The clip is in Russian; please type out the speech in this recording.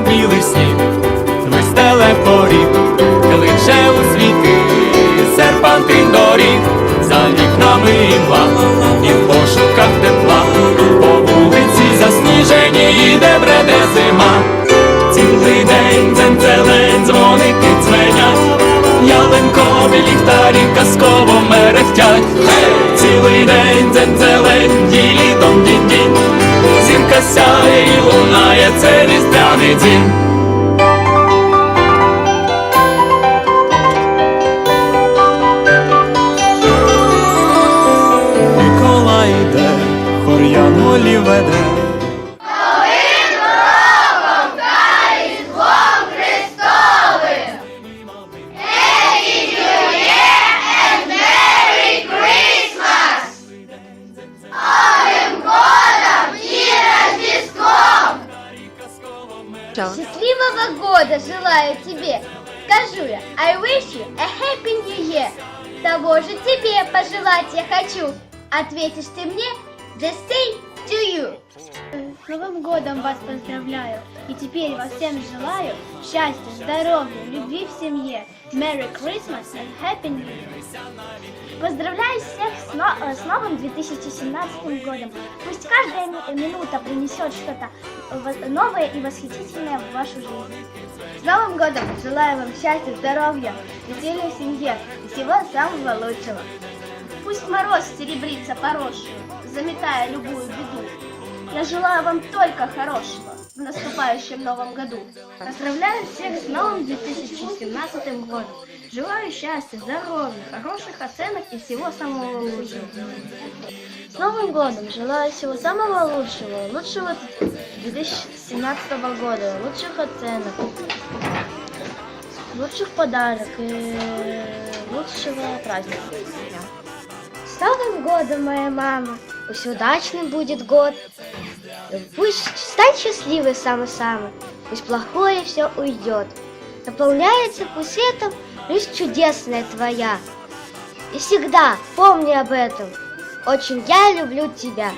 білий сніг, вистеле поріг, кличе у світи, серпантин доріг, за вікнами імла, і в пошуках тепла, по вулиці засніжені йде бреде зима. Цілий день дзензелень, дзвоники дзвенять, ялинкові ліхтарі казково мерехтять. Цілий день дзензелень, сяє і лунає, це різдвяний дім. Микола йде, хор Янголі веде. Счастливого года желаю тебе. Скажу я, I wish you a happy new year. Того же тебе пожелать я хочу. Ответишь ты мне, the same to you. Новым годом вас поздравляю! И теперь вас всем желаю счастья, здоровья, любви в семье. Merry Christmas and Happy New Year! Поздравляю всех с, но- э, с новым 2017 годом. Пусть каждая ми- минута принесет что-то во- новое и восхитительное в вашу жизнь. С Новым годом желаю вам счастья, здоровья, веселья в семье и всего самого лучшего. Пусть мороз серебрится по-росшему, заметая любую беду. Желаю вам только хорошего в наступающем новом году. Поздравляю всех с новым 2017 годом. Желаю счастья, здоровья, хороших оценок и всего самого лучшего. С Новым годом! Желаю всего самого лучшего, лучшего 2017 года, лучших оценок, лучших подарок и лучшего праздника. С Новым годом, моя мама! Пусть удачным будет год. Пусть стать счастливой самый-самый. Пусть плохое все уйдет. Наполняется пусть светом лишь чудесная твоя. И всегда помни об этом. Очень я люблю тебя.